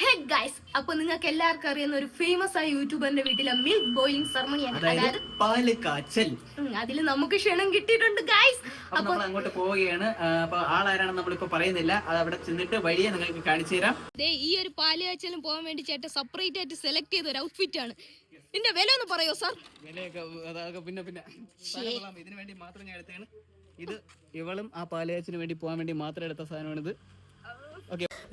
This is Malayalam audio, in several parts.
ഹേ ഗൈസ് അപ്പൊ നിങ്ങൾക്ക് എല്ലാവർക്കും അറിയുന്ന ഒരു ഫേമസ് ആയ യൂട്യൂബറിന്റെ വീട്ടിലെ മിൽക്ക് ബോയിലിംഗ് സെറമണിയാണ് അതായത് പാൽ കാച്ചൽ അതിൽ നമുക്ക് ക്ഷണം കിട്ടിയിട്ടുണ്ട് ഗൈസ് അപ്പൊ അങ്ങോട്ട് പോവുകയാണ്. അപ്പൊ ആളാരാണെന്ന് നമ്മളിപ്പോ പറയുന്നില്ല. അത് അവിടെ ചെന്നിട്ട് വഴിയെ നിങ്ങൾക്ക് കാണിച്ചു തരാം. ഈ ഒരു പാൽ കാച്ചലും പോകാൻ വേണ്ടി ചേട്ടൻ സെപ്പറേറ്റ് ആയിട്ട് സെലക്ട് ചെയ്ത ഒരു ഔട്ട്ഫിറ്റ് ആണ്. ഇതിന്റെ വില ഒന്ന് പറയോ സാർ വിലയൊക്കെ പിന്നെ പിന്നെ. ഇതിനു വേണ്ടി മാത്രം ഞാൻ എടുത്തതാണ് ഇത് ഇവളും ആ പാൽ കാച്ചിന് വേണ്ടി പോകാൻ വേണ്ടി മാത്രം എടുത്ത സാധനമാണിത്.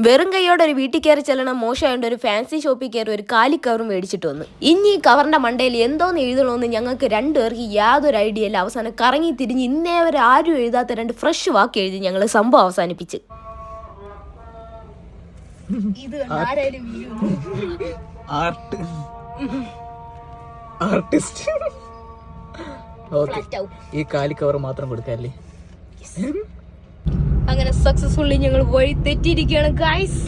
വെറും കൈയോടെ ഒരു വീട്ടിൽ കയറി ചെല്ലണം മോശമായതുകൊണ്ട് ഒരു ഫാൻസി ഷോപ്പിൽ കയറി ഒരു കാലി കവറും മേടിച്ചിട്ട് വന്നു. ഇനി ഈ കവറിന്റെ മണ്ടയിൽ എന്തോന്ന് എഴുതണമെന്ന് ഞങ്ങൾക്ക് രണ്ടുപേർക്ക് യാതൊരു ഐഡിയ ഇല്ല. അവസാനം കറങ്ങി തിരിഞ്ഞ് ഇന്നേ വരെ ആരും എഴുതാത്ത രണ്ട് ഫ്രഷ് വാക്ക് എഴുതി ഞങ്ങൾ സംഭവം അവസാനിപ്പിച്ച്. ആർട്ട് ആർട്ടിസ്റ്റ് ഓക്കെ ഈ കാലി കവർ മാത്രം കൊടുക്കാല്ലേ? അങ്ങനെ സക്സസ്ഫുള്ളി ഞങ്ങൾ വഴി തെറ്റിയിരിക്കുകയാണ് ഗൈസ്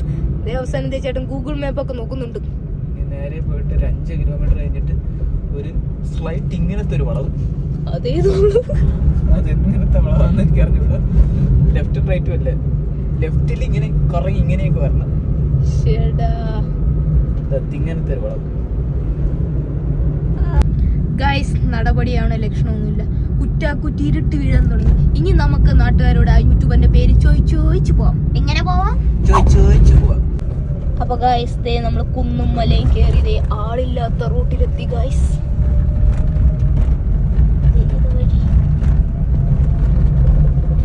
അവസാനം എന്താ ചേട്ടൻ ഗൂഗിൾ മാപ്പ് ഒക്കെ നോക്കുന്നുണ്ട്. നേരെ പോയിട്ട് ഒരു അഞ്ച് കിലോമീറ്റർ കഴിഞ്ഞിട്ട് ഒരു സ്ലൈറ്റ് ഇങ്ങനത്തെ ഒരു വളവ്. അതേ അതെങ്ങനത്തെ വളവാന്ന് എനിക്ക് അറിഞ്ഞൂടാ ലെഫ്റ്റ് റൈറ്റും അല്ലേ? ലെഫ്റ്റിൽ ഇങ്ങനെ കറങ്ങി ഇങ്ങനെയൊക്കെ വരണം. ഇങ്ങനത്തെ ഒരു വളവ്. ഗൈസ് നടപടിയാണ് ലക്ഷണമൊന്നുമില്ല. കുറ്റാക്കുറ്റി ഇരുട്ട് വീഴാൻ തുടങ്ങി. ഇനി നമുക്ക് നാട്ടുകാരോട് ചോദിച്ചു ചോയ് പോവാം. എങ്ങനെ പോവാം? ചോദിച്ചു പോവാ. അപ്പൊ ഗായ്സ് ദേ നമ്മൾ കുന്നും മലയും കയറി ദേ ആളില്ലാത്ത റൂട്ടിലെത്തി ഗായ്സ്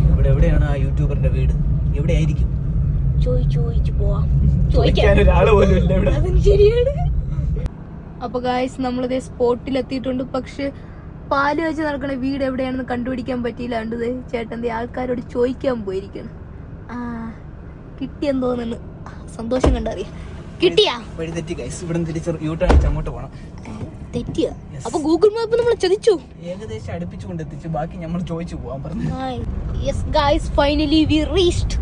ഇവിടെ എവിടെയാണ് ആ യൂട്യൂബറിന്റെ വീട്? എവിടെ ആയിരിക്കും അപ്പൊ ഗായ്സ് നമ്മളിതേ സ്പോട്ടിലെത്തിയിട്ടുണ്ട് പക്ഷെ പാൽ വെച്ച് നടക്കണ വീട് എവിടെയാണെന്ന് കണ്ടുപിടിക്കാൻ പറ്റിയില്ല കണ്ടത്. ചേട്ടൻ ദേ ആൾക്കാരോട് ചോദിക്കാൻ പോയിരിക്കണം. ആ കിട്ടിയെന്ന് തോന്നുന്നു സന്തോഷം കണ്ടറിയാം. കിട്ടിയാ? അങ്ങോട്ട് പോകണം തെറ്റിയ? അപ്പൊ ഗൂഗിൾ മാപ്പ് നമ്മൾ ചതിച്ചു ഏകദേശം അടുപ്പിച്ചു കൊണ്ടെത്തിച്ചു ബാക്കി നമ്മൾ ചോദിച്ചു പോവാൻ പറഞ്ഞു. Yes guys finally we reached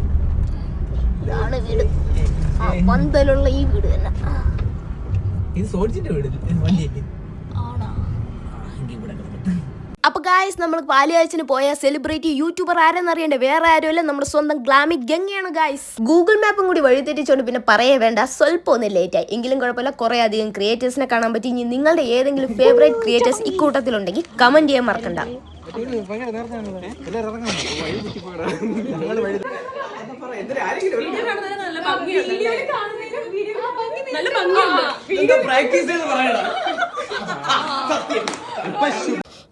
ഇതാണ് വീട്. പന്തലുള്ള ഈ വീട് തന്നെ. ഇത് സോഡിച്ചിന്റെ വീട് വണ്ടിയല്ലേ ആണോ എങ്കിൽ ഇവിടെ കിടക്കട്ടെ അപ്പൊ ഗായ്സ് നമ്മൾ പാലുകാഴ്ചന് പോയ സെലിബ്രിറ്റി യൂട്യൂബർ ആരെന്ന് ആരെന്നറിയണ്ടേ വേറെ ആരുമല്ല നമ്മുടെ സ്വന്തം ഗ്ലാമിക് ഗംഗയാണ് ഗായ്സ് ഗൂഗിൾ മാപ്പും കൂടി വഴി വഴിതെറ്റിച്ചോണ്ട് പിന്നെ പറയേ വേണ്ട സ്വല്പം ഒന്ന് ലേറ്റ് ആയി. എങ്കിലും കുഴപ്പമില്ല കുറെ അധികം ക്രിയേറ്റേഴ്സിനെ കാണാൻ പറ്റി. ഇനി നിങ്ങളുടെ ഏതെങ്കിലും ഫേവറേറ്റ് ക്രിയേറ്റേഴ്സ് ഇക്കൂട്ടത്തിലുണ്ടെങ്കിൽ കമന്റ് ചെയ്യാൻ മറക്കണ്ട.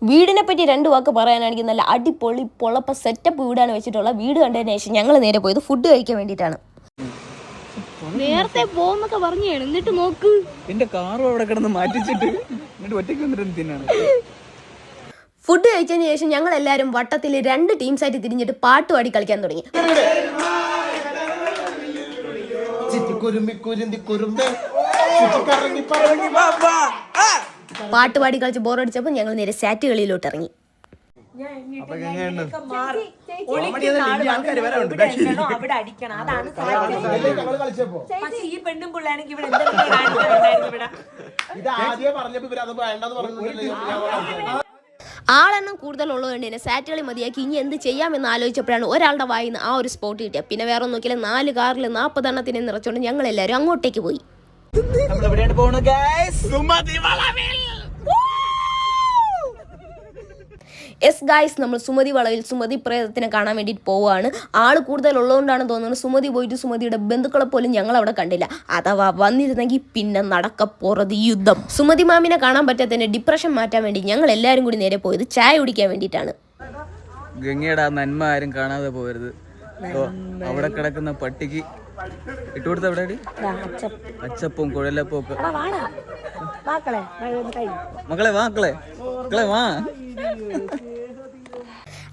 വീടിനെ പറ്റി രണ്ട് വാക്ക് പറയാനാണെങ്കിൽ നല്ല അടിപൊളി പൊളപ്പ സെറ്റപ്പ് വീടാണ് വെച്ചിട്ടുള്ള വീട് കണ്ടതിന് ശേഷം ഞങ്ങൾ നേരെ പോയത് ഫുഡ് കഴിക്കാൻ വേണ്ടിയിട്ടാണ്. നേരത്തെ പോന്നൊക്കെ പറഞ്ഞു എന്നിട്ട് നോക്ക്. എന്റെ കാറും അവിടെ കിടന്ന് മാറ്റിച്ചിട്ട് എന്നിട്ട് ഒറ്റയ്ക്ക് വന്നിട്ട് തിന്നാണ്? ഫുഡ് കഴിച്ചതിന് ശേഷം ഞങ്ങൾ എല്ലാവരും വട്ടത്തിൽ രണ്ട് ടീംസ് ആയിട്ട് തിരിഞ്ഞിട്ട് പാട്ട് പാടി കളിക്കാൻ തുടങ്ങി. കുരുമ്പി കുരുന്തി കുരുമ്പ് ചുറ്റിക്കറങ്ങി പറങ്ങി ബാബാ പാട്ട് പാടി കളിച്ച് ബോറടിച്ചപ്പോൾ ഞങ്ങൾ നേരെ സാറ്റ് കളിയിലോട്ട് ഇറങ്ങി. അവിടെ അടിക്കണം. അതാണ് പക്ഷെ ഈ പെണ്ണും പിള്ളേണെങ്കിൽ ഇവിടെ എന്തെങ്കിലും ആളെണ്ണം കൂടുതലുള്ളതുകൊണ്ട് തന്നെ മതിയാക്കി. ഇനി എന്ത് ചെയ്യാമെന്ന് ആലോചിച്ചപ്പോഴാണ് ഒരാളുടെ വായിന്ന് ആ ഒരു സ്പോട്ട് കിട്ടിയത്. പിന്നെ വേറെ ഒന്നും നോക്കിയാൽ നാല് കാറിൽ നാൽപ്പതെണ്ണത്തിനെ നിറച്ചുകൊണ്ട് ഞങ്ങൾ എല്ലാവരും അങ്ങോട്ടേക്ക് പോയി. നമ്മൾ എവിടെയാണ് ഗൈസ് എസ് ഗായ്സ് നമ്മൾ സുമതി വളവിൽ സുമതി പ്രേതത്തിനെ കാണാൻ വേണ്ടിയിട്ട് പോവുകയാണ്. ആൾ കൂടുതലുള്ളതുകൊണ്ടാണ് തോന്നുന്നത് സുമതി പോയിട്ട് സുമതിയുടെ ബന്ധുക്കളെ പോലും ഞങ്ങൾ അവിടെ കണ്ടില്ല. അഥവാ വന്നിരുന്നെങ്കിൽ പിന്നെ നടക്കപ്പോറത് യുദ്ധം. സുമതി മാമിനെ കാണാൻ പറ്റാത്തതിന്റെ ഡിപ്രഷൻ മാറ്റാൻ വേണ്ടി ഞങ്ങൾ എല്ലാവരും കൂടി നേരെ പോയത് ചായ കുടിക്കാൻ വേണ്ടിയിട്ടാണ്. ഗംഗയുടെ ആ നന്മ ആരും കാണാതെ പോകരുത് അവിടെ കിടക്കുന്ന പട്ടിക്ക് ഇട്ടുകൊടുത്ത എവിടെ അച്ചപ്പും. കുഴലപ്പും ഒക്കെ. മക്കളെ. മക്കളെ വാ മക്കളെ. മക്കളെ വാ.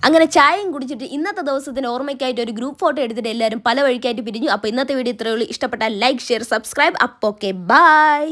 അങ്ങനെ ചായയും കുടിച്ചിട്ട് ഇന്നത്തെ ദിവസത്തിന് ഓർമ്മയ്ക്കായിട്ട് ഒരു ഗ്രൂപ്പ് ഫോട്ടോ എടുത്തിട്ട് എല്ലാവരും പല വഴിക്കായിട്ട് പിരിഞ്ഞു. അപ്പോൾ ഇന്നത്തെ വീഡിയോ ഇത്രയുള്ളൂ ഇഷ്ടപ്പെട്ടാൽ ലൈക്ക് ഷെയർ സബ്സ്ക്രൈബ്. അപ്പോൾ ഓക്കെ ബൈ.